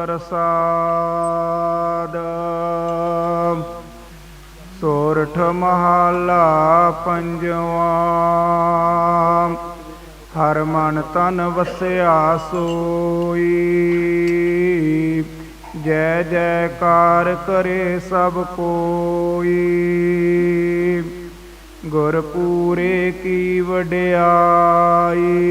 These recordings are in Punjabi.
ਪ੍ਰਸਾਦ। ਸੋਰਠ ਮਹਲਾ ਪੰਜਵਾ। ਹਰ ਮਨ ਤਨ ਵਸਿਆ ਸੋਈ। ਜੈ ਜੈਕਾਰ ਕਰੇ ਸਭ ਕੋਈ। ਗੁਰ ਪੂਰੇ ਕੀ ਵਡਿਆਈ।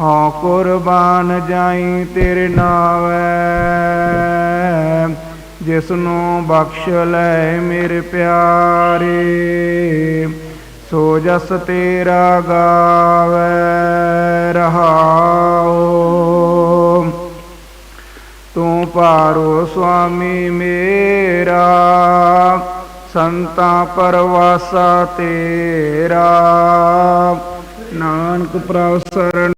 ਹਾਂ ਕੁਰਬਾਨ ਜਾਈ ਤੇਰੇ ਨਾਵੇਂ ਜਿਸ ਨੂੰ ਬਖਸ਼ ਲੈ ਮੇਰੇ ਪਿਆਰੇ, ਸੋ ਜਸ ਤੇਰਾ ਗਾਵੇ ਰਹਾਉ ਤੂੰ ਪਾਰੋ ਸੁਆਮੀ ਮੇਰਾ, ਸੰਤਾਂ ਪਰਵਾਸਾ ਤੇਰਾ। ਨਾਨਕ ਪ੍ਰਭ ਸਰਨਾਈ